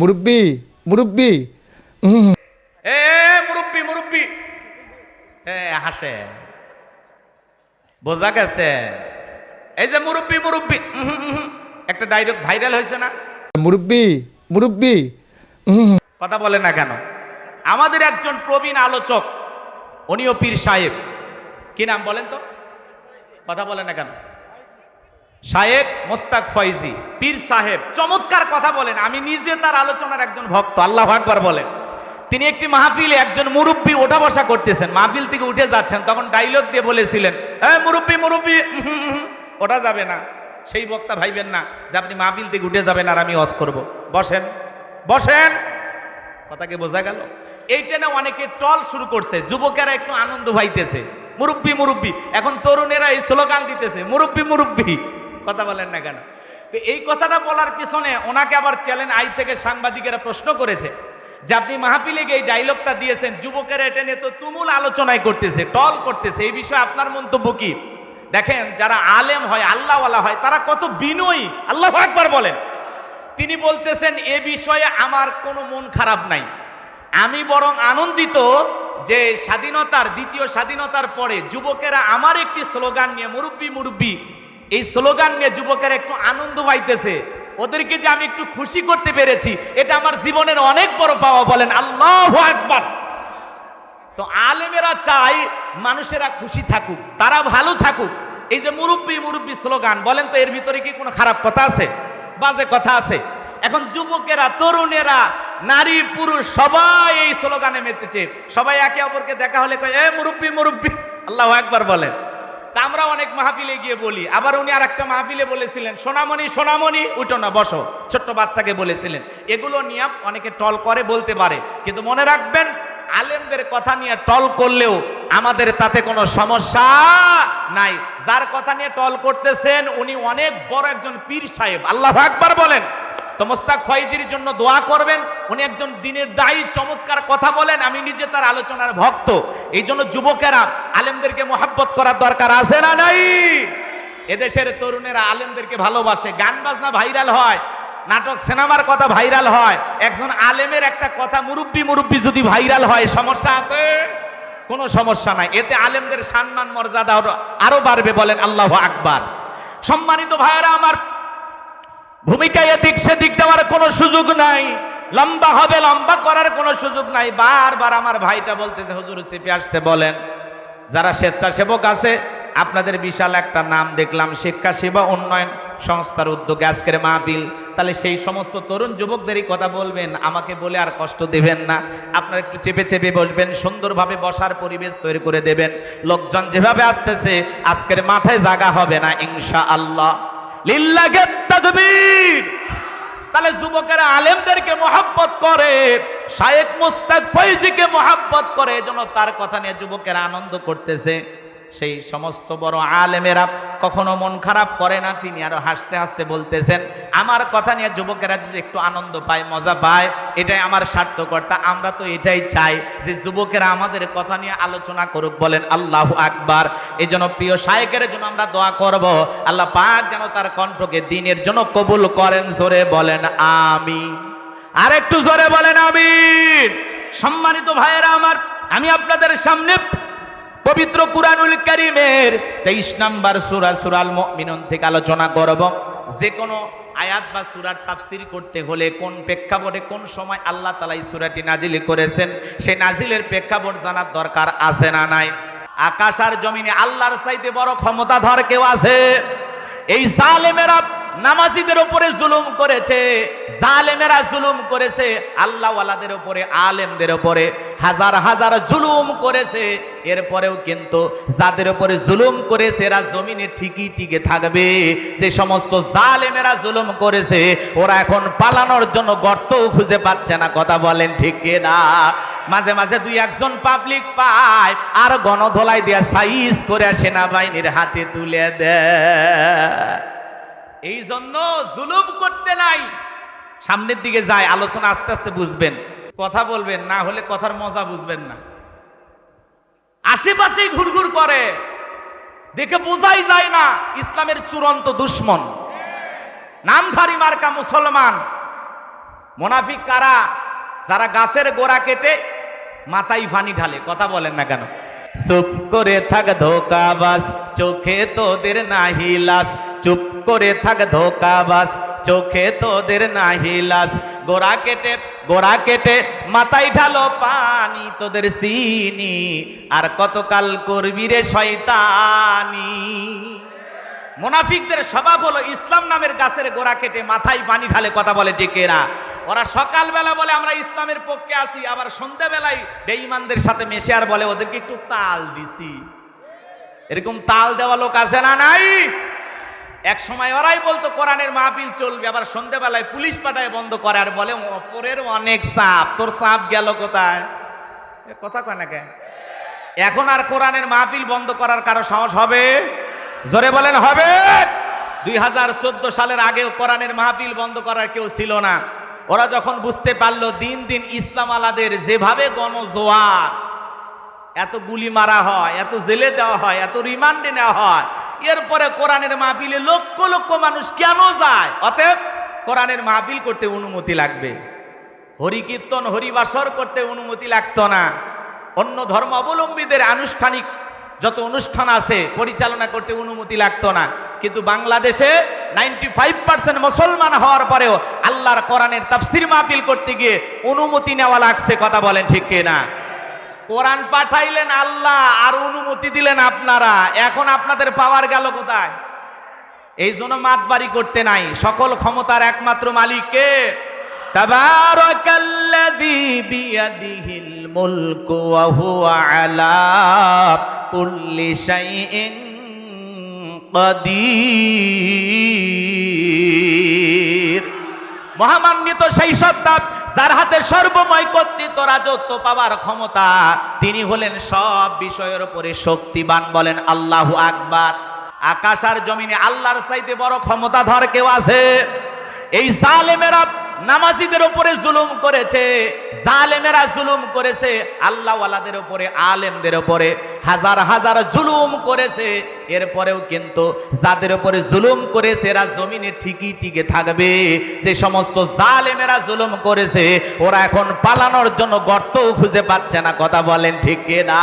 মুরব্বি মুরব্বি। এ মুরব্বি মুরব্বি। এ হাসে। বোঝা গেছে। এই যে মুরব্বি মুরব্বি। একটা ডাইরেক্ট ভাইরাল হয়েছে না? মুরব্বি মুরব্বি। কথা বলে না কেন? আমাদের একজন প্রবীণ আলোচক উনিও পীর সাহেব। কি নাম বলেন তো? কথা বলে না কেন? শায়েক মোস্তাক ফয়জি, পীর সাহেব, চমৎকার কথা বলেন। আমি নিজে তার আলোচনার একজন ভক্ত, আল্লাহ আকবার বলেন। তিনি একটি মাহফিলে একজন মুরব্বী ওঠা বসা করতেছেন। মাহফিল থেকে উঠে যাচ্ছেন, তখন ডাইলগ দিয়ে বলেছিলেন হ্যাঁ মুরব্বী মুরব্বী ওঠা যাবে না। সেই বক্তা ভাইবেন না যে আপনি মাহফিল থেকে উঠে যাবেন আর আমি অস করব। বসেন বসেন। কথাকে বোঝা গেল? এইটা না অনেকে টল শুরু করছে, যুবকেরা একটু আনন্দ ভাইতেছে মুরব্বি মুরব্বি, এখন তরুণেরা এই স্লোগান দিতেছে, মুরব্বি মুরব্বি। কথা বলেন না কেন? তো এই কথাটা বলার পিছনে ওনাকে আবার চ্যালেঞ্জ, আই থেকে সাংবাদিকেরা প্রশ্ন করেছে যে আপনি মাহফিলে গিয়ে এই ডায়লগটা দিয়েছেন, যুবকেরা এটা তো তুমুল আলোচনায় করতেছে, টল করতেছে। এই বিষয়ে আপনার মন্তব্য কি? দেখেন, যারা আলেম হয়, আল্লাহওয়ালা হয়, তারা কত বিনয়ী। আল্লাহ একবার বলেন। তিনি বলতেছেন, এ বিষয়ে আমার কোনো মন খারাপ নাই। আমি বরং আনন্দিত যে স্বাধীনতার, দ্বিতীয় স্বাধীনতার পরে যুবকেরা আমার একটি স্লোগান নিয়ে, মুরব্বি মুরব্বি এই স্লোগান নিয়ে যুবকেরা একটু আনন্দ পাইতেছে। ওদেরকে যে আমি একটু খুশি করতে পেরেছি, এটা আমার জীবনের অনেক বড় পাওয়া বলেন, আল্লাহ একবার তো আলেমেরা চাই মানুষেরা খুশি থাকুক, তারা ভালো থাকুক। এই যে মুরব্বী মুরব্বী স্লোগান, বলেন তো এর ভিতরে কি কোনো খারাপ কথা আছে? বাজে কথা আছে। এখন যুবকেরা, তরুণেরা, নারী, পুরুষ, সবাই এই স্লোগানে মেতেছে। সবাই একে অপরকে দেখা হলে কয়, এ মুরব্বী মুরব্বী। আল্লাহ একবার বলেন। তা আমরা অনেক মাহফিলে গিয়ে বলি। আবার উনি আর একটা মাহফিলে বলেছিলেন, সোনামণি সোনামণি, উঠো না, বসো। ছোট্ট বাচ্চাকে বলেছিলেন। এগুলো নিয়ে অনেকে টল করে, বলতে পারে। কিন্তু মনে রাখবেন, আলেমদের কথা নিয়ে টল করলেও আমাদের তাতে কোনো সমস্যা নাই। যার কথা নিয়ে টল করতেছেন, উনি অনেক বড় একজন পীর সাহেব। আল্লাহ একবার বলেন। তো মোস্তাক ফয়জির জন্য দোয়া করবেন। উনি একজন দিনের দায়ী, চমৎকার কথা বলেন। আমি নিজে তার আলোচনার ভক্ত। এই জন্য যুবকেরা, আলেমদেরকে মোহাব্বত করার দরকার আছে না নাই? এদেশের তরুণেরা আলেমদেরকে ভালোবাসে। গান বাজনা ভাইরাল হয়, নাটক, সিনেমার কথা ভাইরাল হয়। একজন আলেমের একটা কথা মুরব্বি মুরব্বি যদি ভাইরাল হয়, সমস্যা আছে? কোনো সমস্যা নাই। এতে আলেমদের সম্মান, মর্যাদা আরো- বাড়বে বলেন আল্লাহ আকবার। সম্মানিত ভাইয়েরা, আমার ভূমিকায় এদিক সেদিক দেওয়ার কোনো সুযোগ নাই। লম্বা হবে, লম্বা করার কোনো সুযোগ নাই। বারবার আমার ভাইটা বলতেছে, হুজুর চেপে আসতে বলেন। যারা স্বেচ্ছাসেবক আছে, আপনাদের বিশাল একটা নাম দেখলাম, শিক্ষা, সেবা, উন্নয়ন সংস্থার উদ্যোগে আজকের মাহফিল। তাহলে সেই সমস্ত তরুণ যুবকদেরই কথা বলবেন, আমাকে বলে আর কষ্ট দেবেন না। আপনারা একটু চেপে চেপে বসবেন, সুন্দরভাবে বসার পরিবেশ তৈরি করে দেবেন। লোকজন যেভাবে আসতেছে, আজকের মাঠে জাগা হবে না ইনশা আল্লাহ লিল্লাহে তাদবীর তাহলে যুবকেরা আলেমদেরকে মহাব্বত করে, শায়েক মুস্তাক ফৈজিকে মহাব্বত করে, এজন্য তার কথা নিয়ে যুবকেরা আনন্দ করতেছে। সেই সমস্ত বড় আলেমেরা কখনো মন খারাপ করে না, তিনি আরও হাসতে হাসতে বলতেছেন, আমার কথা নিয়ে যুবকেরা যদি একটু আনন্দ পায়, মজা পায়, এটাই আমার স্বার্থকর্তা আমরা তো এটাই চাই যে যুবকেরা আমাদের কথা নিয়ে আলোচনা করুক। বলেন আল্লাহ আকবার। এই জন্য প্রিয় শায়েকের জন্য আমরা দোয়া করব। আল্লাহ পাক যেন তার কণ্ঠকে দিনের জন্য কবুল করেন, জোরে বলেন আমি আর একটু জোরে বলেন আমি সম্মানিত ভাইয়েরা আমার, আমি আপনাদের সামনে পবিত্র কুরআনুল কারীমের 23 নাম্বার সূরা সূরাল মুমিনুন থেকে আলোচনা করব। যে কোনো আয়াত বা সূরার তাফসীর করতে হলে কোন প্রেক্ষাপটে কোন সময় আল্লাহ এই সূরাটি নাজিল করেছেন সেই নাজিলের প্রেক্ষাপট জানার দরকার আছে না নাই? আকাশ আর জমিনে আল্লাহর চাইতে বড় ক্ষমতাধর কেউ আছে? এই জালেমেরা নামাজিদের উপরে জুলুম করেছে, জালেমেরা জুলুম করেছে, আল্লাহওয়ালাদের উপরে, আলেমদের উপরে, হাজার হাজার জুলুম করেছে। এরপরেও কিন্তু যাদের উপরে জুলুম করেছে, এরা জমিনে ঠিকই টিকে থাকবে। যে সমস্ত জালেমেরা জুলুম করেছে, ওরা এখন পালানোর জন্য গর্তও খুঁজে পাচ্ছে না। কথা বলেন ঠিক না মাঝে মাঝে দুই একজন পাবলিক পায়, আর গণধোলাই দিয়া সাইজ করে সেনাবাহিনীর হাতে তুলে দেয়। এই জন্য জুলুম করতে নাই। সামনের দিকে যায়, আলোচনা আস্তে আস্তে বুঝবেন। কথা বলবেন, না হলে কথার মজা বুঝবেন না। আশেপাশেই ঘুরঘুর করে। দেখে বোঝাই যায় না, ইসলামের চূড়ান্ত দুশ্মন। নামধারী মার্কা মুসলমান। মোনাফিক কারা? যারা গাছের গোড়া কেটে মাথায় ফানি ঢালে। কথা বলেন না কেন? চুপ করে থাক ধোকাবাস চোখে তোদের নাহিলাস চুপ করে থাক ধোকাবাস চোখে তোদের নাহিলাস গোড়া কেটে গোড়া কেটে মাথায় ঢালো পানি, তোদের সিনি। আর কতকাল করবি রে শয়তানি? মোনাফিকদের স্বভাব হলো ইসলাম নামের গাছের গোড়া কেটে মাথায় পানি ঢালে কথা বলে টেকেরা ওরা সকালবেলা বলে, আমরা ইসলামের পক্ষে আছি। আবার সন্ধ্যাবেলায় বেঈমানদের সাথে মেশে আর বলে, ওদেরকে একটু তাল দিছি। এরকম তাল দেওয়া লোক আছে না নাই? এক সময় ওরাই বলতো, কোরআনের মাহফিল চলবে, আবার সন্ধ্যাবেলায় পুলিশ পাঠায় বন্ধ করে। আর বলে অপরের অনেক চাপ তোর চাপ গেল কোথায়? কথা কয় না কেন? এখন আর কোরআনের মাহফিল বন্ধ করার কারও সাহস হবে? জোরে বলেন, হবে। দুই হাজার চোদ্দ সালের আগেও কোরআনের মাহফিল বন্ধ করার কেউ ছিল না। ওরা যখন বুঝতে পারল, দিন দিন ইসলাম আলাদের যেভাবে গণজোয়ার, এত গুলি মারা হয়, এত জেলে দেওয়া হয়, এত রিমান্ডে নেওয়া হয় এরপরে কোরআনের মাহফিলে লক্ষ লক্ষ মানুষ কেন যায়? অতএব কোরআনের মাহফিল করতে অনুমতি লাগবে। হরি হরিকীর্তন, হরিবাসর করতে অনুমতি লাগত না। অন্য ধর্ম অবলম্বীদের আনুষ্ঠানিক যত অনুষ্ঠান আছে, পরিচালনা করতে অনুমতি লাগতো না। কিন্তু বাংলাদেশে নাইনটি ফাইভ পার্সেন্ট মুসলমান হওয়ার পরেও আল্লাহর কোরআনের তাফসির মাহফিল করতে গিয়ে অনুমতি নেওয়া লাগছে, কথা বলেন ঠিক না কোরআন পাঠাইলেন আল্লাহ, আর অনুমতি দিলেন আপনারা। এখন আপনাদের পাওয়ার গেল কোথায়? এই জন্য মাতবাড়ি করতে নাই। সকল ক্ষমতার একমাত্র মালিককে তাবারাকাল্লাযী মহামান্বিত সেই সত্তা যার হাতে সর্বময় কর্তৃত্ব রাজত্ব পাওয়ার ক্ষমতা, তিনি হলেন সব বিষয়ের উপরে শক্তিবান বলেন আল্লাহ আকবার। আকাশ আর জমিনে আল্লাহর চাইতে বড় ক্ষমতাধর কেউ আছে? এই জালেমেরা নামাজিদের উপরে জুলুম করেছে, জালেমেরা জুলুম করেছে, আল্লাহওয়ালাদের উপরে, আলেমদের উপরে, হাজার হাজার জুলুম করেছে। এরপরেও কিন্তু যাদের উপরে জুলুম করেছে, এরা জমিনে ঠিকই টিকে থাকবে। যে সমস্ত জালেমেরা জুলুম করেছে, ওরা এখন পালানোর জন্য গর্তও খুঁজে পাচ্ছে না। কথা বলেন ঠিক না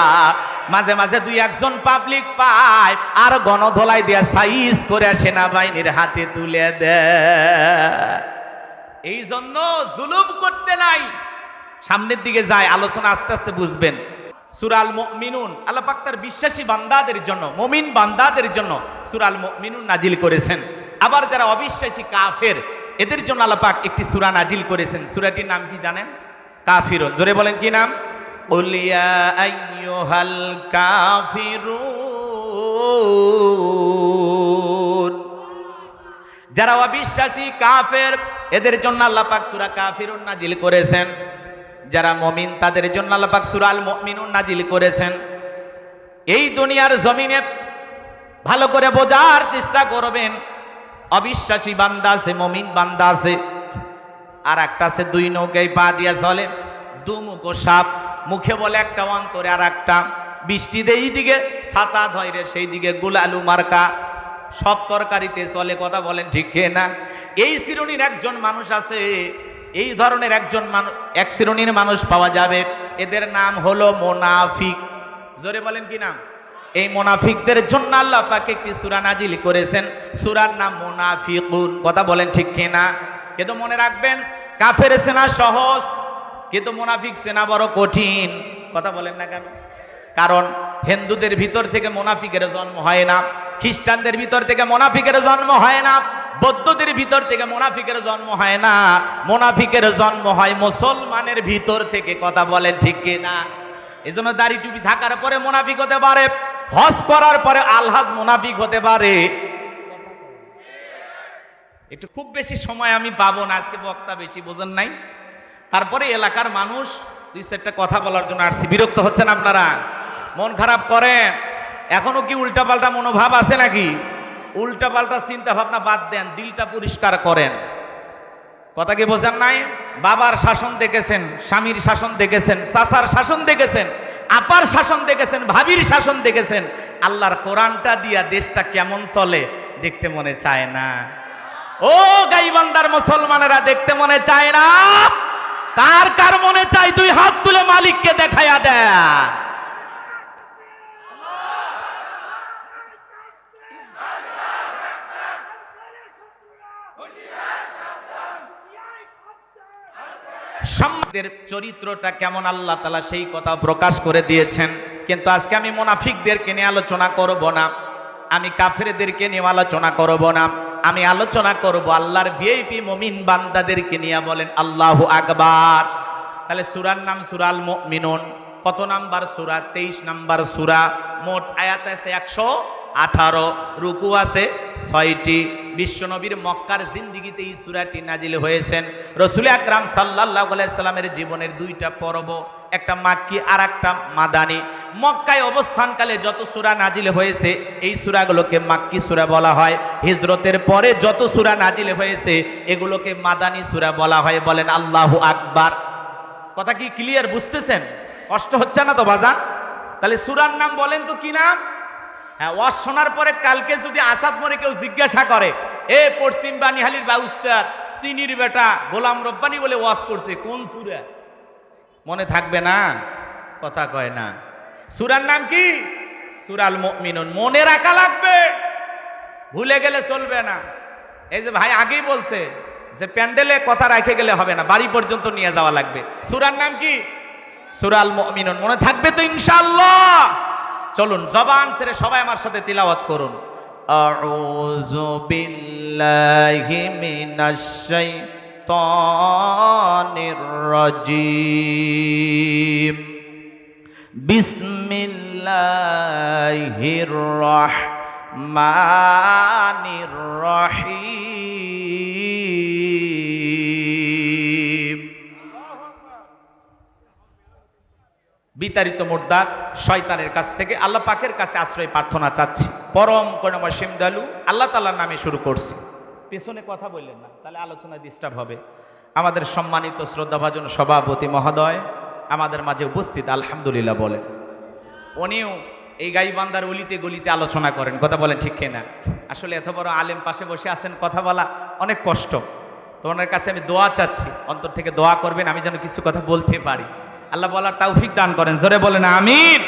মাঝে মাঝে দুই একজন পাবলিক পায়, আর গণধোলাই দিয়ে সাইজ করে সেনাবাহিনীর হাতে তুলে দেয়। এই জন্য জুলুম করতে নাই। সামনের দিকে যায়, আলোচনা আস্তে আস্তে বুঝবেন। সুরাল মিনুন আল্লাহ পাক তার বিশ্বাসী বান্দাদের জন্য, মমিন বান্দাদের জন্য সুরাল মিনুন নাজিল করেছেন। আবার যারা অবিশ্বাসী কাফের, এদের জন্য আল্লাহ পাক একটি সূরা নাজিল করেছেন। সূরাটির নাম কি জানেন? কাফিরুন। জোরে বলেন কি নাম? যারা অবিশ্বাসী কাফের এদের জন্য আল্লাহ পাক সূরা কাফিরুন নাজিল করেছেন। যারা মমিন, তাদের জন্য আল্লাহ পাক সূরা আল মুমিনুন নাজিল করেছেন। এই দুনিয়ার জমিনে ভালো করে বোঝার চেষ্টা করবেন। অবিশ্বাসী বান্দা আছে, মমিন বান্দা আছে। আর একটা আছে, দুই নৌকায় পা দিয়া চলে দুমুখ সাপ। মুখে বলে একটা, অন্তরে আর একটা বৃষ্টি দেই দিকে ছাতা ধৈরে সেই দিকে গুলালু মার্কা। সব তরকারিতে চলে, কথা বলেন ঠিক খেয়ে না? এই শ্রেণির একজন মানুষ আছে, এই ধরনের একজন মানুষ এক শ্রেণির মানুষ পাওয়া যাবে। এদের নাম হলো মোনাফিক। জোরে বলেন কি নাম? এই মোনাফিকদের জন্য আল্লাহ পাক একটি সূরা নাজিল করেছেন। সুরার নাম মোনাফিকুন। কথা বলেন ঠিক না? কিন্তু মনে রাখবেন, কাফের সেনা সহজ, কিন্তু মোনাফিক সেনা বড় কঠিন। কথা বলেন না কেন? কারণ হিন্দুদের ভিতর থেকে মোনাফিকের জন্ম হয় না, খ্রিস্টানদের ভিতর থেকে মোনাফিকের জন্ম হয় না, বৌদ্ধদের ভিতর থেকে মোনাফিকের জন্ম হয় না। মোনাফিকের জন্ম হয় মুসলমানের ভিতর থেকে, কথা বলেন ঠিক না এই জন্য দাড়ি টুপি থাকার পরে মোনাফিক হতে পারে, হজ করার পরে আলহাজ মোনাফিক হতে পারে। একটু খুব বেশি সময় আমি পাবো না, আজকে বক্তা বেশি বোঝেন নাই। তারপরে এলাকার মানুষ দুই চারটা কথা বলার জন্য আসছি। বিরক্ত হচ্ছেন আপনারা? মন খারাপ করেন। এখনও কি উল্টাপাল্টা মনোভাব আছে নাকি? উল্টাপাল্টা চিন্তা ভাবনা বাদ দেন, দিলটা পরিষ্কার করেন। কথা কি বোঝেন নাই? বাবার শাসন দেখেছেন, স্বামীর শাসন দেখেছেন, চাচার শাসন দেখেছেন, আপার শাসন দেখেছেন, ভাবির শাসন দেখেছেন। আল্লাহর কোরআনটা দিয়া দেশটা কেমন চলে দেখতে মনে চায় না। ও গাইবান্দার মুসলমানেরা, দেখতে মনে চায় না? কার কার মনে চায়? দুই হাত তুলে মালিককে দেখাইয়া দেয় সম্মাদের চরিত্রটা কেমন আল্লাহ তালা সেই কথা প্রকাশ করে দিয়েছেন। কিন্তু আজকে আমি মোনাফিকদেরকে নিয়ে আলোচনা করব না। আমি কাফেরদেরকে নিয়ে আলোচনা করব না। আমি আলোচনা করব আল্লাহর ভিআইপি মমিন বান্দাদেরকে নিয়ে বলেন, আল্লাহ আকবার। তাহলে সুরার নাম সুরাল মিনন কত নাম্বার সুরা? তেইশ নাম্বার সুরা। মোট আয়াত আছে একশো আঠারো, রুকু আছে ছয়টি। বিশ্বনবীর মক্কার জিন্দিগিতে এই সুরাটি নাজিল হয়েছেন। রসুল আকরাম সাল্লাহ সাল্লামের জীবনের দুইটা পর্ব, একটা মাক্কি আর একটা মাদানি। মক্কায় অবস্থানকালে যত সুরা নাজিল হয়েছে, এই সুরাগুলোকে মাক্কি সুরা বলা হয়। হিজরতের পরে যত সুরা নাজিল হয়েছে, এগুলোকে মাদানি সুরা বলা হয়। বলেন, আল্লাহু আকবার। কথা কি ক্লিয়ার বুঝতেছেন? কষ্ট হচ্ছে না তো বাজান তাহলে সুরার নাম বলেন তো কি নাম? হ্যাঁ ওয়াজ শোনার পরে কালকে যদি আসাদ মরে কেউ জিজ্ঞাসা করে, এ পশ্চিম বানিহালির বাউস্তার সিনির বেটা, গোলাম রব্বানি বলে ওয়াজ করছে, কোন সুরা? মনে থাকবে না, কথা কয় না। সুরার নাম কি? সুরাল মিনুন মনে রাখা লাগবে, ভুলে গেলে চলবে না। এই যে ভাই আগেই বলছে যে প্যান্ডেলে কথা রাখে গেলে হবে না, বাড়ি পর্যন্ত নিয়ে যাওয়া লাগবে। সুরার নাম কি? সুরাল মিনুন মনে থাকবে তো ইনশাল্লাহ চলুন, জবান ছেড়ে সবাই আমার সাথে তিলাওয়াত করুন। আউযু বিল্লাহি মিনাশ শাইতানির রাজিম। বিসমিল্লাহির রহমানির রহিম। বিতাড়িত মোর্দাত শয়তানের কাছ থেকে আল্লাহ পাকের কাছে আশ্রয় প্রার্থনা চাচ্ছি। পরম করুণাময় সিমদালু, আল্লাহ তাল্লার নামে শুরু করছি। পেছনে কথা বললেন না, তাহলে আলোচনায় ডিস্টার্ব হবে। আমাদের সম্মানিত শ্রদ্ধাভাজন সভাপতি মহোদয় আমাদের মাঝে উপস্থিত, আলহামদুলিল্লাহ বলেন। উনিও এই গাইবান্দার অলিতে গলিতে আলোচনা করেন, কথা বলেন ঠিক না আসলে এত বড় আলেম পাশে বসে আছেন, কথা বলা অনেক কষ্ট। তো ওনার কাছে আমি দোয়া চাচ্ছি, অন্তর থেকে দোয়া করবেন, আমি যেন কিছু কথা বলতে পারি। আল্লাহ বলার তৌফিক দান করেন। জোরে বলেন, আমিন।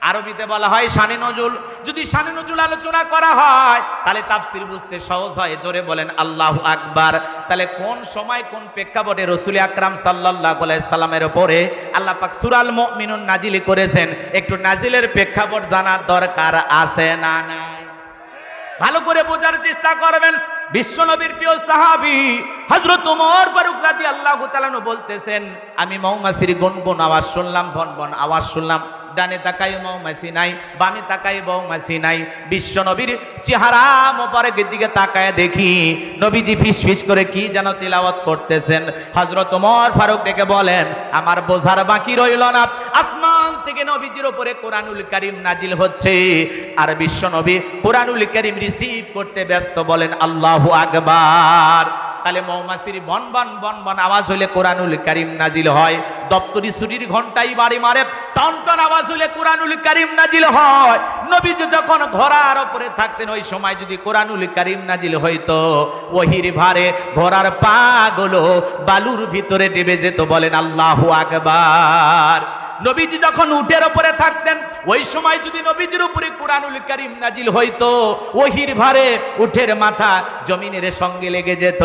আরবিতে বলা হয় শানে নজুল। যদি শানে নজুল আলোচনা করা হয়, তাহলে তাফসির বুঝতে সহজ হয়। জোরে বলেন, আল্লাহ আকবার। তাহলে কোন সময় কোন প্রেক্ষাপটে রসুল আকরাম সাল্লাহ সাল্লামের ওপরে আল্লাহ পাক সুরাল মিনুন নাজিলি করেছেন? একটু নাজিলের প্রেক্ষাপট জানার দরকার আছে না নাই? ভালো করে বোঝার চেষ্টা করবেন। বিশ্বনবীর প্রিয় সাহাবি হযরত ওমর ফারুক রাদিয়াল্লাহু তাআলা বলতেছেন, আমি মৌমাছির গুনগুন আওয়াজ শুনলাম বন বন আওয়াজ শুনলাম। ডানে তাকাই মৌমাছি নাই, বামে তাকাই মৌমাছি নাই। বিশ্ব নবীর চেহারা মোবারকের দিকে তাকায় দেখি, নবীজি ফিস ফিস করে কি যেন তিলাওয়াত করতেছেন। হযরত ওমর ফারুক ডেকে বলেন, আমার বোঝার বাকি রইল না। আসমান থেকে নবীজির ওপরে কোরআনুল কারীম নাজিল হচ্ছে। আর বিশ্ব নবী কোরআনুল কারীম রিসিভ করতে ব্যস্ত বলেন, আল্লাহু আকবার। তাহলে মৌমাছির বন বন বন বন আওয়াজ হলে কোরআনুল কারিম নাজিল হয়। দপ্তরি ছুটির ঘন্টাই বাড়ি মারে, টন টন আওয়াজ হলে কোরআনুল কারিম নাজিল হয়। নবীজি যখন ঘোড়ার উপরে থাকতেন, ওই সময় যদি কোরআনুল কারিম নাজিল হইতো, ওহির ভারে ঘোড়ার পাগুলো বালুর ভিতরে ডেবে যেত, বলেন আল্লাহু আকবার। নবীজি যখন উটের উপরে থাকতেন, ওই সময় যদি নবীজির উপরে কোরআনুল করিম নাজিল হইতো, ওহির ভারে উঠের মাথা জমিনের সঙ্গে লেগে যেত।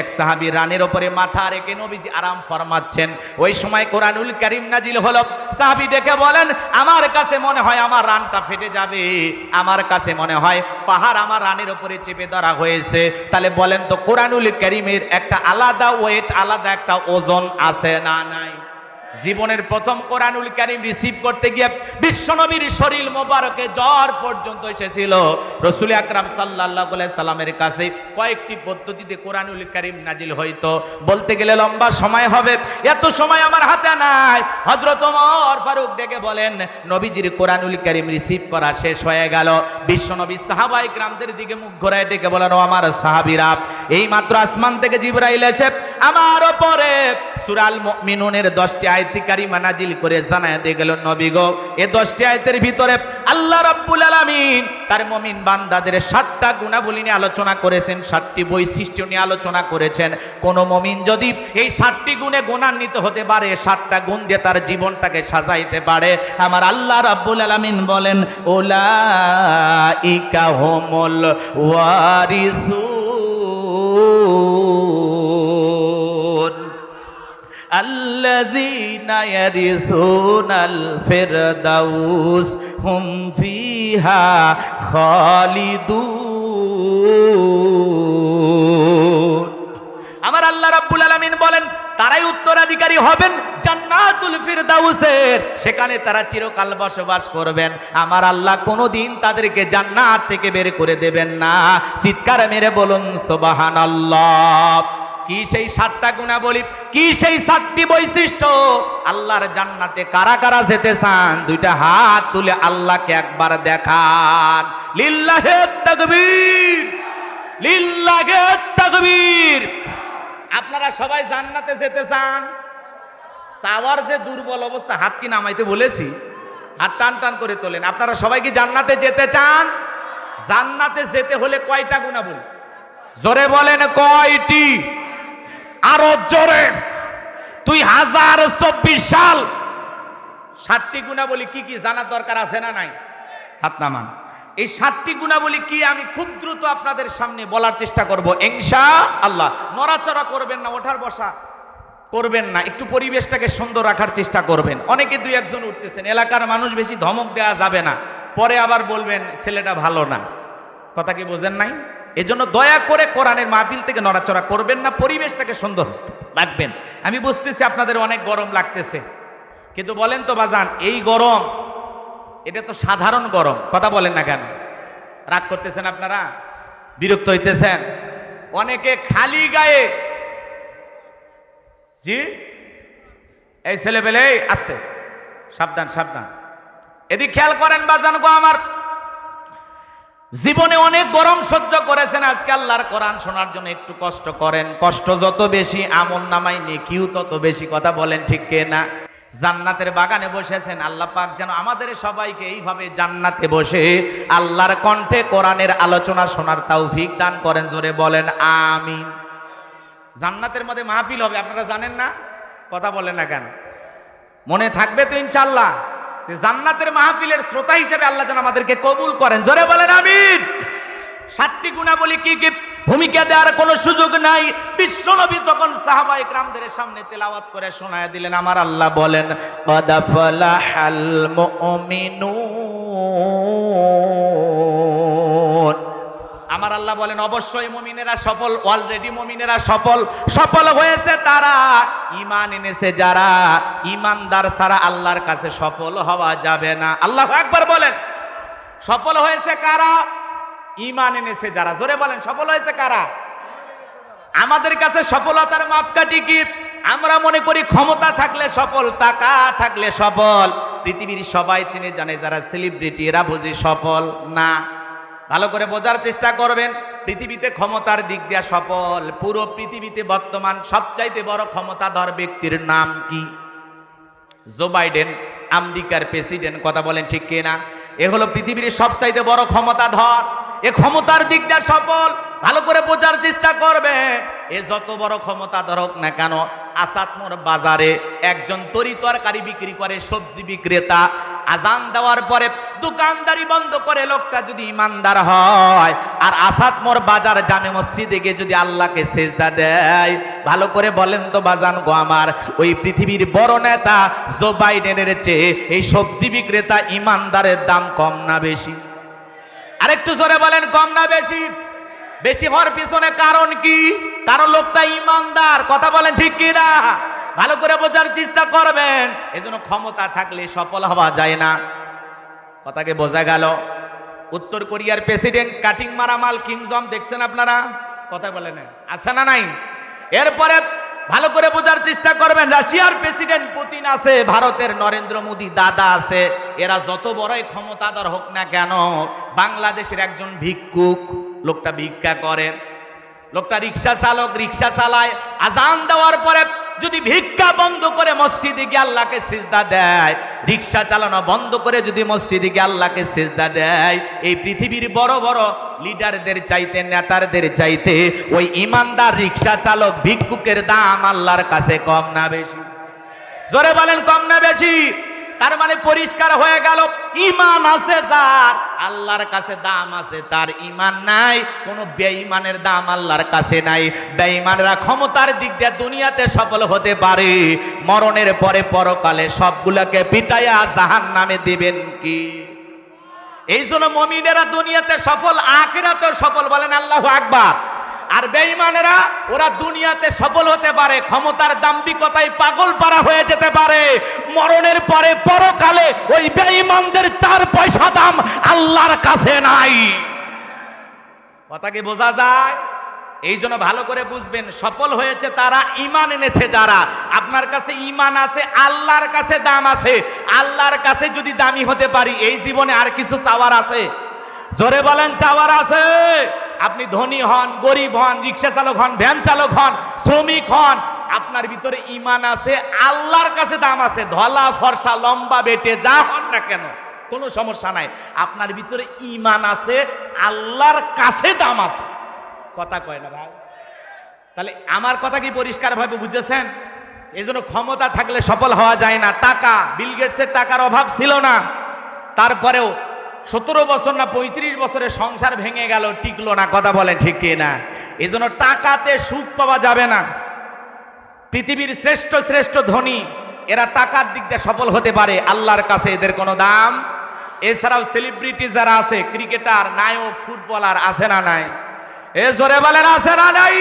এক সাহাবী রানের ওপরে মাথা রেখে নবীজি আরাম ফরমাচ্ছেন। ওই সময় কোরআনুল করিম নাজিল হলো। সাহাবী ডেকে বলেন, আমার কাছে মনে হয় আমার রানটা ফেটে যাবে। আমার কাছে মনে হয় পাহাড় আমার রানের উপরে চেপে ধরা হয়েছে। তাহলে বলেন তো, কোরআনুল কারিমের একটা আলাদা ওয়েট আলাদা একটা ওজন আছে না নাই? জীবনের প্রথম কোরআনুল কারিম রিসিভ করতে গিয়ে বিশ্বনবীর শরীর মোবারকে জ্বর পর্যন্ত এসেছিল। রসুল আকরাম সাল্লাহ সাল্লামের কাছে কয়েকটি পদ্ধতিতে কোরআনুল কারিম নাজিল হইতো। বলতে গেলে লম্বা সময় হবে। এত সময় আমার হাতে নাই। হজরত ওমর ফারুক ডেকে বলেন, নবীজির কোরআনুল কারিম রিসিভ করা শেষ হয়ে গেল। বিশ্বনবী সাহাবাই গ্রামদের দিকে মুখ ঘোরায় ডেকে বলেন, ও আমার সাহাবিরা এই মাত্র আসমান থেকে জিবরাইল এসে আমার ওপরে সুরাল মিনুনের দশটি আয় আয়াতটি কারিমা নাজিল করে জানায় দিয়ে গেল, নবী গো, এ দশটি আয়াতের ভিতরে আল্লাহ রাব্বুল আলামিন তার মমিন বান্দাদের সাতটা গুণাবলী নিয়ে আলোচনা করেছেন, সাতটি বৈশিষ্ট্য নিয়ে আলোচনা করেছেন। কোন মমিন যদি এই সাতটি গুণে গুণান্বিত হতে পারে, সাতটা গুণ দিয়ে তার জীবনটাকে সাজাইতে পারে। আমার আল্লাহ রাব্বুল আলামিন বলেন ওলা ইকা হোমল ওয়ারিসুন الذين يرثون الفردوس هم فيها خالدون আমার আল্লাহ রাব্বুল আলামিন বলেন তারাই উত্তরাধিকারী হবেন জান্নাতুল ফিরদাউসের সেখানে তারা চিরকাল বসবাস করবেন আমার আল্লাহ কোনোদিন তাদেরকে জান্নাত থেকে বের করে দেবেন না চিৎকার মেরে বলুন সুবহানাল্লাহ কি সেই সাতটা গুণা বলি কি সেই সাতটি বৈশিষ্ট্য? আল্লাহর জান্নাতে কারা কারা যেতে চান? দুইটা হাত তুলে আল্লাহকে একবার দেখান। লিল্লাহে তাকবীর লিল্লাহে তাকবীর। আপনারা সবাই জান্নাতে যেতে চান? চাওয়ার যে দুর্বল অবস্থা, হাত কি নামাইতে বলেছি? হাত টান টান করে তোলেন। আপনারা সবাই কি জান্নাতে যেতে চান? জান্নাতে যেতে হলে কয়টা গুণা বলি জোরে বলেন কয়টি? আরও জোরে। দুই হাজার চব্বিশ সাল। ষাটটি গুণাবলী কি কি জানার দরকার আছে না নাই? হাত নামান। এই সাতটি গুণাবলী কি আমি খুব দ্রুত আপনাদের সামনে বলার চেষ্টা করব? ইনশা আল্লাহ। নড়াচড়া করবেন না, ওঠার বসা করবেন না, একটু পরিবেশটাকে সুন্দর রাখার চেষ্টা করবেন। অনেকে দুই একজন উঠতেছেন, এলাকার মানুষ বেশি ধমক দেওয়া যাবে না। পরে আবার বলবেন, ছেলেটা ভালো না। কথা কি বোঝেন নাই? এজন্য দয়া করে কোরআনের মাহফিল থেকে নড়াচড়া করবেন না, পরিবেশটাকে সুন্দর রাখবেন। আমি বুঝতেছি আপনাদের অনেক গরম লাগতেছে, কিন্তু বলেন তো বাজান, এই গরম, এটা তো সাধারণ গরম, কথা বলেন না কেন? রাগ করতেছেন আপনারা? বিরক্ত হইতেছেন? অনেকে খালি গায়ে, জি? এই ছেলে পেলে আসতে, সাবধান সাবধান। এদিক খেয়াল করেন বাজান গো আমার জীবনে অনেক গরম সহ্য করেছেন, আজকে আল্লাহর কোরআন শোনার জন্য একটু কষ্ট করেন। কষ্ট যত বেশি, আমল নামাই নেকিও তত বেশি, কথা বলেন ঠিক কে না? জান্নাতের বাগানে বসেছেন, আল্লাহ পাক যেন আমাদের সবাইকে এইভাবে জান্নাতে বসে আল্লাহর কণ্ঠে কোরআনের আলোচনা শোনার তৌফিক দান করেন, জোরে বলেন আমি জান্নাতের মধ্যে মাহফিল হবে, আপনারা জানেন না? কথা বলেন না কেন? মনে থাকবে তো ইনশাল্লাহ জান্নাতের মাহফিলের শ্রোতা হিসেবে আল্লাহ যেন আমাদেরকে কবুল করেন। জোরে বলেন আমিন। সাতটি গুণাবলী কি কি ভূমিকা দেওয়ার কোনো সুযোগ নাই? বিশ্বনবী তখন সাহাবা ইকরামদের সামনে তেলাওয়াত করে শোনায় দিলেন, আমার আল্লাহ বলেন, কদ আফলাহাল মুমিনুন। আমার আল্লাহ বলেন, অবশ্যই মমিনেরা সফল অলরেডি মমিনেরা সফল। সফল হয়েছে তারা ইমান এনেছে যারা। ইমানদার ছাড়া আল্লাহর কাছে সফল হওয়া যাবে না। আল্লাহ একবার বলেন, সফল হয়েছে কারা? ইমান এনেছে যারা। জোরে বলেন, সফল হয়েছে কারা? আমাদের কাছে সফলতার মাপকাঠি কি? আমরা মনে করি ক্ষমতা থাকলে সফল, টাকা থাকলে সফল। পৃথিবীর সবাই চিনে জানে যারা সেলিব্রিটি এরা বুঝি সফল না। ভালো করে বোঝার চেষ্টা করবেন। পৃথিবীতে ক্ষমতার দিক দিয়া সফল, পুরো পৃথিবীতে বর্তমান সবচাইতে বড় ক্ষমতাধর ব্যক্তির নাম কি? জো বাইডেন, আমেরিকার প্রেসিডেন্ট, কথা বলেন ঠিক কিনা? এ হলো পৃথিবীর সবচাইতে বড় ক্ষমতাধর। এ ক্ষমতার দিক দিয়ে সফল, ভালো করে বোঝার চেষ্টা করবে এ যত বড় ক্ষমতা ধরক না কেন আসাদমোর বাজারে একজন তরি তরকারি বিক্রি করে, সবজি বিক্রেতা আজান দেওয়ার পরে দোকানদারি বন্ধ করে লোকটা যদি ইমানদার হয়, আর আসাদ মোর বাজার জামে মসজিদে গিয়ে যদি আল্লাহকে সেজদা দেয়, ভালো করে বলেন তো বাজান গো আমার, ওই পৃথিবীর বড় নেতা জো বাইডেনের চেয়ে এই সবজি বিক্রেতা ইমানদারের দাম কম না বেশি? আরেকটু জোরে বলেন, কম না বেশি? বেশি হওয়ার পিছনে কারণ কি? কারণ লোকটা ইমানদার, কথা বলেন ঠিক কি না ভালো করে বোঝার চেষ্টা করবেন। এজন্য ক্ষমতা থাকলে সফল হওয়া যায় না। কথাকে বোঝা গেল। উত্তর কোরিয়ার প্রেসিডেন্ট কাটিং মারামাল কিংজম, দেখছেন আপনারা? কথা বলেন আছে না নাই? এরপরে ভালো করে বোঝার চেষ্টা করবেন, রাশিয়ার প্রেসিডেন্ট পুতিন আছে, ভারতের নরেন্দ্র মোদী দাদা আছে। এরা যত বড়ই ক্ষমতাধর হোক না কেন, বাংলাদেশের একজন ভিক্ষুক, লোকটা ভিক্ষা করে। লোকটা রিক্সা চালক, রিক্সা চালায়। আজান দেওয়ার পরে যদি ভিক্ষা বন্ধ করে মসজিদে গিয়ে আল্লাহকে সিজদা দেয়, রিক্সা চালানো বন্ধ করে যদি মসজিদে গিয়ে আল্লাহকে সিজদা দেয়, এই পৃথিবীর বড় বড় লিডারদের চাইতে, নেতারদের চাইতে, ওই ইমানদার রিক্সা চালক ভিক্ষুকের দাম আল্লাহর কাছে কম না বেশি? জোরে বলেন, কম না বেশি? তার মানে পরিষ্কার হয়ে গেল। ইমান আছে যার, আল্লাহর কাছে দাম আছে তার। ইমান নাই, কোনো বেঈমানের দাম আল্লাহর কাছে নাই। বেঈমানরা ক্ষমতার দিক দিয়ে দুনিয়াতে সফল হতে পারে। মরণের পরে পরকালে সবগুলোকে পিটাইয়া জাহান নামে দিবেন কি? এই জন্য মমিনেরা দুনিয়াতে সফল, আখিরাতেও সফল বলেন আল্লাহ আকবার। আর বেঈমানেরা, ওরা দুনিয়াতে সফল হতে পারে, ক্ষমতার দাম্ভিকতায় পাগল পারা হয়ে যেতে পারে। মরণের পরে পরকালে ওই বেঈমানদের চার পয়সা দাম আল্লাহর কাছে নাই। কথা কি বোঝা যায়? এই জন্য ভালো করে বুঝবেন, সফল হয়েছে তারা ইমান এনেছে যারা। আপনার কাছে ইমান আছে, আল্লাহর কাছে দাম আছে। আল্লাহর কাছে যদি দামি হতে পারি, এই জীবনে আর কিছু চাওয়ার আছে? জোরে বলেন, চাওয়ার আছে। আপনি ধনী হন, গরিব হন, রিক্সা চালক হন, ভ্যান চালক হন, শ্রমিক হন, আপনার ভিতরে ইমান আছে, আল্লাহর কাছে দাম আছে, ধলা, ফর্সা, লম্বা, বেটে, যা হন না কেন, কোনো সমস্যা নাই। আপনার ভিতরে ইমান আছে, আল্লাহর কাছে দাম আছে। কথা কয় না ভাই? তাহলে আমার কথা কি পরিষ্কারভাবে বুঝেছেন? এই জন্য ক্ষমতা থাকলে সফল হওয়া যায় না। টাকা, বিল গেটসের টাকার অভাব ছিল না। তারপরেও সতেরো বছর না পঁয়ত্রিশ বছরের সংসার ভেঙে গেল, টিকলো না, কথা বলেন ঠিক না এই জন্য টাকাতে সুখ পাওয়া যাবে না। পৃথিবীর শ্রেষ্ঠ শ্রেষ্ঠ ধনী, এরা টাকার দিক দিয়ে সফল হতে পারে, আল্লাহর কাছে এদের কোনো দাম? এছাড়াও সেলিব্রিটি যারা আছে ক্রিকেটার নায়ক ফুটবলার আছে না নাই? এ জোরে বলেন, আছে না নাই?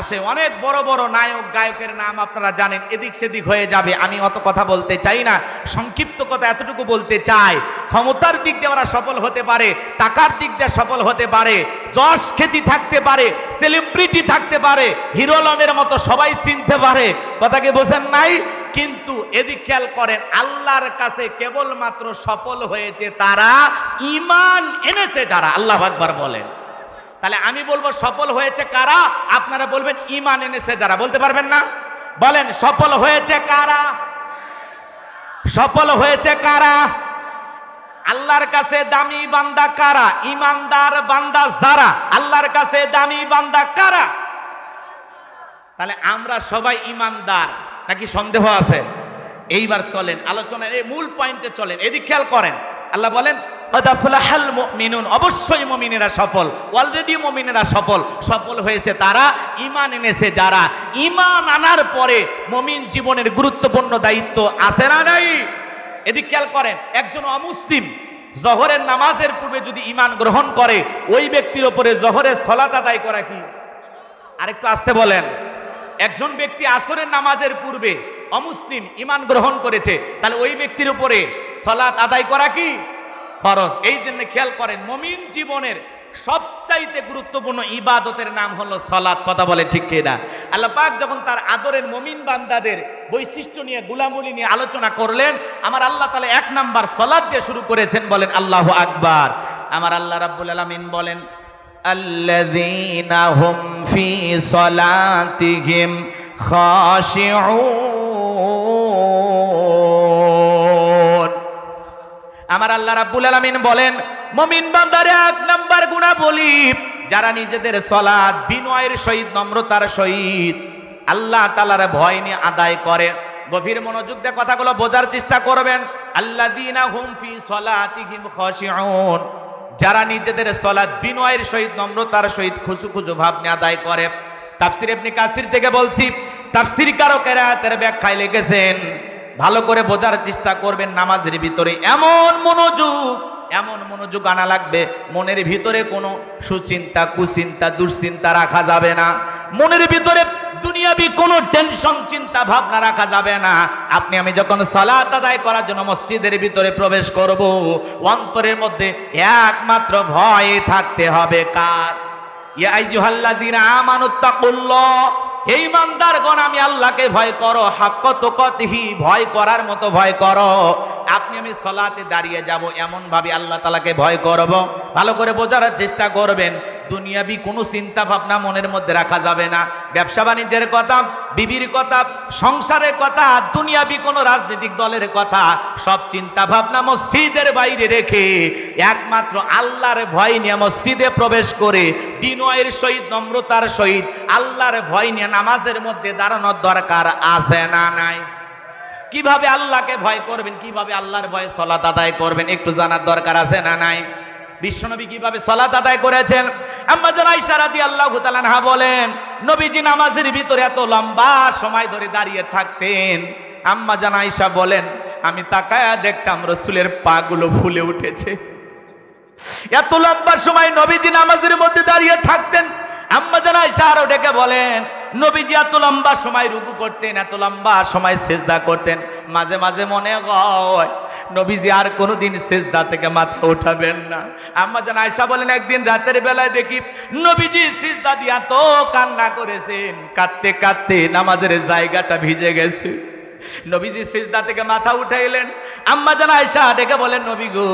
আছে। অনেক বড় বড় নায়ক, গায়কের নাম আপনারা জানেন, এদিক সেদিক হয়ে যাবে, আমি অত কথা বলতে চাই না। সংক্ষিপ্ত কথা এতটুকু বলতে চাই, ক্ষমতার দিক দিয়ে ওরা সফল হতে পারে, টাকার দিক দিয়ে সফল হতে পারে যশ খ্যাতি থাকতে পারে সেলিব্রিটি থাকতে পারে, হিরো আলমের মতো সবাই চিনতে পারে। কথা কি বোঝেন নাই? কিন্তু এদিক খেয়াল করেন, আল্লাহর কাছে কেবলমাত্র সফল হয়েছে তারা ইমান এনেছে যারা, আল্লাহ আকবার বলেন। তাহলে আমি বলব সফল হয়েছে কারা? আপনারা বলবেন ইমান এনেছে যারা। বলতে পারবেন না? বলেন, সফল হয়েছে কারা? সফল হয়েছে কারা? আল্লাহর কাছে দামি বান্দা কারা? ইমানদার বান্দা যারা? আল্লাহর কাছে দামি বান্দা কারা? তাহলে আমরা সবাই ইমানদার নাকি সন্দেহ আছে? এইবার চলেন, আলোচনার এই মূল পয়েন্টে চলেন। এদিক খেয়াল করেন। আল্লাহ বলেন "কদ আফলাহাল মুমিনুন", অবশ্যই মমিনেরা সফল। অলরেডি মমিনেরা সফল। সফল হয়েছে তারা ইমান এনেছে যারা। ইমান আনার পরে মমিন জীবনের গুরুত্বপূর্ণ দায়িত্ব আছে না নাই? এদিক খেয়াল করেন একজন অমুসলিম জহরের নামাজের পূর্বে যদি ইমান গ্রহণ করে ওই ব্যক্তির ওপরে জহরের সলাত আদায় করা কি? আরেকটু আসতে বলেন। একজন ব্যক্তি আসরের নামাজের পূর্বে অমুসলিম ইমান গ্রহণ করেছে তাহলে ওই ব্যক্তির উপরে সলাৎ আদায় করা কি? ফরজ এই জন্য খেয়াল করেন মমিন জীবনের সবচাইতে গুরুত্বপূর্ণ ইবাদতের নাম হলো সলাৎ কথা বলে ঠিক কিনা আল্লাহ পাক যখন তার আদরের মমিন বান্দাদের বৈশিষ্ট্য নিয়ে গুলামুলি নিয়ে আলোচনা করলেন আমার আল্লাহ তাআলা এক নাম্বার সলাৎ দিয়ে শুরু করেছেন বলেন আল্লাহু আকবার আমার আল্লাহ রাব্বুল আলামিন বলেন الذين هم في صلاتهم خاشعون আমার আল্লাহ রাব্বুল আলামিন বলেন, মুমিন বান্দারে এক নাম্বার গুণা বলি যারা নিজেদের সলাৎ বিনয়ের সহিত, নম্রতার সহিত আল্লাহ তাআলার ভয় নিয়ে আদায় করে। গভীর মনোযোগ দিয়ে কথাগুলো বোঝার চেষ্টা করবেন। আল্লাযীনা হুম ফি সলাতিহিম খাশিউন, যারা নিজেদের সলাৎ বিনয়ের সহিত, নম্রতার সহিত খুশু খুশু ভাব নিয়ে আদায় করে। তাফসির ইবনে কাসির থেকে বলছি তাফসির কারকেরা আয়াতের ব্যাখ্যায় লিখেছেন ভালো করে বোঝার চেষ্টা করবেন নামাজের ভিতরে। এমন মনোযোগ এমন মনোযোগ আনা লাগবে, মনের ভিতরে কোনো সুচিন্তা, কুচিন্তা, দুশ্চিন্তা রাখা যাবে না। মনের ভিতরে দুনিয়াবি কোনো টেনশন, চিন্তা ভাবনা রাখা যাবে না। আপনি, আমি যখন সালাত আদায় করার জন্য মসজিদের ভিতরে প্রবেশ করব, অন্তরের মধ্যে একমাত্র ভয় থাকতে হবে। কার? ইয়া আইয়ুহাল্লাযীনা আমানুত্তাকুল্লাহ হে ইমানদারগণ, আমি আল্লাহকে ভয় করো, হাক্ক তোকতহি, ভয় করার মতো ভয় করো। আপনি, আমি সলাতে দাঁড়িয়ে যাব এমন ভাবে আল্লাহ তালাকে ভয় করব। ভালো করে বোঝার চেষ্টা করবেন। দুনিয়াবি কোনো চিন্তা ভাবনা মনের মধ্যে রাখা যাবে না। ব্যবসা বাণিজ্যের কথা, বিবির কথা, সংসারের কথা, দুনিয়াবি কোনো রাজনৈতিক দলের কথা, সব চিন্তা ভাবনা মসজিদের বাইরে রেখে একমাত্র আল্লাহর ভয় নিয়ে মসজিদে প্রবেশ করে বিনয়ের সহিত, নম্রতার সহিত আল্লাহর ভয় নিয়ে নামাজের মধ্যে দাঁড়ানোর দরকার আছে না নাই? কীভাবে আল্লাহকে ভয় করবেন? কীভাবে আল্লাহর ভয়ে সলাত আদায় করবেন? একটু জানার দরকার আছে না নাই? বিশ্বনবী কীভাবে সলাত আদায় করেছেন? আম্মা জান আয়েশা রাদিয়াল্লাহু তাআলা আনহা বলেন, নবীজি নামাজের ভিতরে এত লম্বা সময় ধরে দাঁড়িয়ে থাকতেন। আম্মা জান বলেন, আমি তাকায়া দেখতাম রসুলের পাগুলো ফুলে উঠেছে। এত লম্বা সময় নবীজি নামাজের মধ্যে দাঁড়িয়ে থাকতেন আম্মা জান আরও ডেকে বলেন, নবীজি এত লম্বা সময় রুকু করতেন, এত লম্বা সময় সেজদা করতেন, মাঝে মাঝে মনে হয় নবীজি আর কোনোদিন সেজদা থেকে মাথা উঠাবেন না। আম্মা জান আয়েশা বলেন, একদিন রাতের বেলায় দেখি নবীজি সিজদা দিয়া তো কান্না করেছেন, কাঁদতে কাঁদতে নামাজের জায়গাটা ভিজে গেছে। নবীজি সিজদা থেকে মাথা উঠাইলেন। আম্মা জান আয়েশা ডেকে বলেন, নবী গো,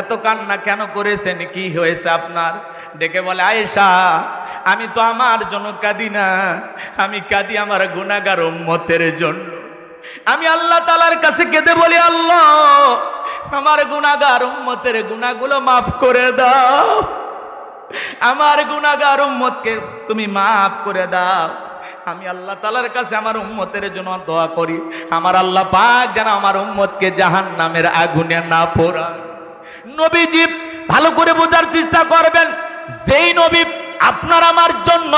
এত কান্না কেন করেছেন? কি হয়েছে আপনার? ডেকে বলে, আয়েশা, আমি তো আমার জন্য কাঁদি না। আমি কাঁদি আমার গুণাগার উম্মতের জন্য। আমি আল্লাহ তালার কাছে কেঁদে বলি, আল্লাহ, আমার গুণাগার উম্মতের গুণাগুলো মাফ করে দাও। আমার গুণাগার উম্মতকে তুমি মাফ করে দাও। আমি আল্লাহ তালার কাছে আমার উম্মতের জন্য দোয়া করি। আমার আল্লাহ পাক যেন আমার উম্মতকে জাহান নামের আগুনে না পোড়ান। নবীজি, ভালো করে বোঝার চেষ্টা করবেন, যেই নবী আপনার আমার জন্য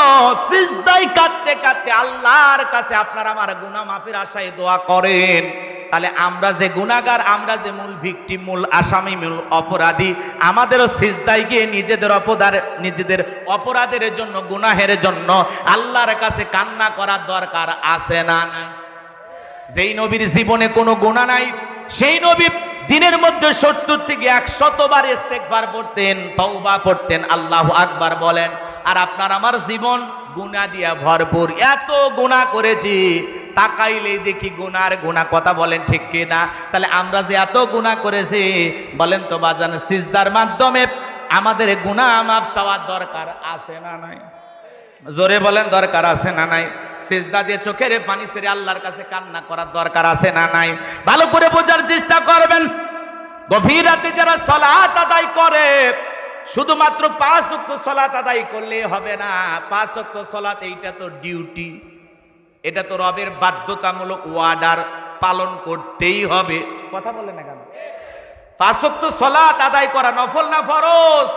সিজদাই কাঁদতে কাঁদতে আল্লাহর কাছে আপনার আমার গুনাহ মাফের আশায় দোয়া করেন। তাহলে আমরা যে গুনাহগার, আমরা যে মূল ভিকটিম মূল আসামি, মূল অপরাধী, আমাদেরও সিজদাই গিয়ে নিজেদের অপরাধ নিজেদের অপরাধের জন্য, গুনাহের জন্য আল্লাহর কাছে কান্না করার দরকার আছে না যেই নবীর জীবনে কোনো গুণা নাই, সেই নবী দিনের মধ্যে সত্তর থেকে একশতবার ইস্তেকবার পড়তেন, তওবা পড়তেন, আল্লাহ আকবার বলেন, আর আপনার আমার জীবন গুণা দিয়া ভরপুর, এত গুণা করেছি তাকাইলেই দেখি গুনার গুণা কথা বলেন ঠিক কি না তাহলে আমরা যে এত গুণা করেছি, বলেন তো বাজান, সিজদার মাধ্যমে আমাদের গুণা মাফ চাওয়ার দরকার আছে না নাই? জোরে বলেন, দরকার আছে না নাই? সেজদা দিয়ে চোখের পানি সেরে আল্লাহর কাছে কান্না করার দরকার আছে না নাই? ভালো করে বোঝার চেষ্টা করবেন, গভীর রাতে যারা সলাত আদায় করে, শুধুমাত্র পাঁচ অক্ট সলাত আদায় করলে হবে না। পাঁচ অক্ট সলাত, এইটা তো ডিউটি এটা তো রবের বাধ্যতামূলক ওয়ার্ডার পালন করতেই হবে। কথা বলে না কেন? পাঁচক্ত সলাত আদায় করা নফল না ফরজ?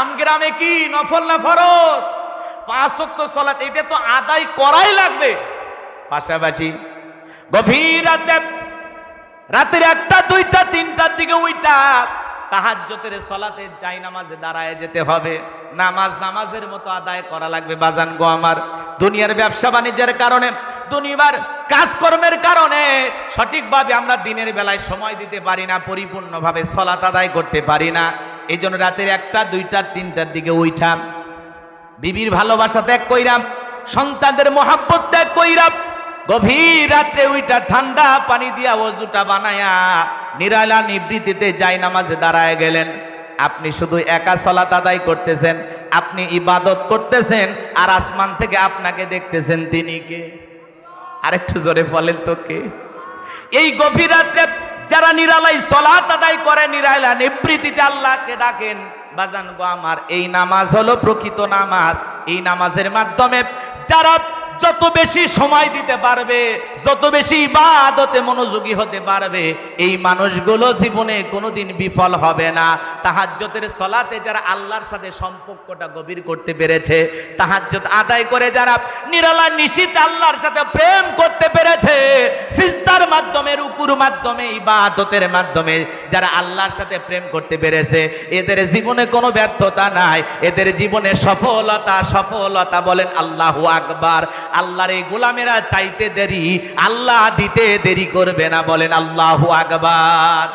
আমগ্রামে কি নফল না ফরজ? পাঁচক্ত সলাত এটা তো আদায় করাই লাগবে। পাশাপাশি গভীর রাতে রাতের একটা দুইটা তিনটার দিকে উইটা তাহাজ্জতের সলাতে যাই নামাজে দাঁড়ায় যেতে হবে। নামাজ নামাজের মতো আদায় করা লাগবে, বাজান গো আমার। দুনিয়ার ব্যবসা বাণিজ্যের কারণে, দুনিয়ার কাজকর্মের কারণে সঠিকভাবে আমরা দিনের বেলায় সময় দিতে পারি না, পরিপূর্ণভাবে সলাত আদায় করতে পারি না। এই জন্য রাতের একটা দুইটা তিনটার দিকে উইঠা বিবির ভালোবাসা ত্যাগ কইরাম, সন্তানদের মহাব্বত ত্যাগ কইরাম, গভীর রাত্রে ওইটা ঠান্ডা পানি দিয়া অজুটা বানায়া নিরালা নিবৃত্তিতে যাই নামাজে দাঁড়ায় গেলেন। আপনি শুধু একা সলাত আদায় করতেছেন, আপনি ইবাদত করতেছেন, আর আসমান থেকে আপনাকে দেখতেছেন তিনি কে? আরেকটু জোরে বলেন তো কে? এই গভীর রাত্রে যারা নিরালাই সলাত আদায় করে নিরালা নিবৃত্তিতে আল্লাহকে ডাকেন, বাজান গো আমার, এই নামাজ হলো প্রকৃত নামাজ। এই নামাজের মাধ্যমে যারা যত বেশি সময় দিতে পারবে, যত বেশি ইবাদতে মনোযোগী হতে পারবে, এই মানুষগুলো জীবনে কোনোদিন বিফল হবে না। তাহাজ্জতের সলাতে যারা আল্লাহর সাথে সম্পর্কটা গভীর করতে পেরেছে তাহাজ্জত আদায় করে যারা নিরালা নিশিত আল্লাহর সাথে প্রেম করতে পেরেছে, সিজদার মাধ্যমে, রুকুর মাধ্যমে, ইবাদতের মাধ্যমে যারা আল্লাহর সাথে প্রেম করতে পেরেছে, এদের জীবনে কোনো ব্যর্থতা নাই। এদের জীবনে সফলতা সফলতা বলেন আল্লাহু আকবার। আল্লাহর এই গোলামেরা চাইতে দেরি, আল্লাহ দিতে দেরি করবে না, বলেন আল্লাহ আকবার।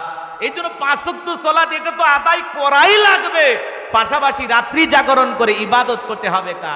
এই জন্য পাঁচক্ত সলাদ এটা তো আদায় করাই লাগবে। পাশাপাশি রাত্রি জাগরণ করে ইবাদত করতে হবে কা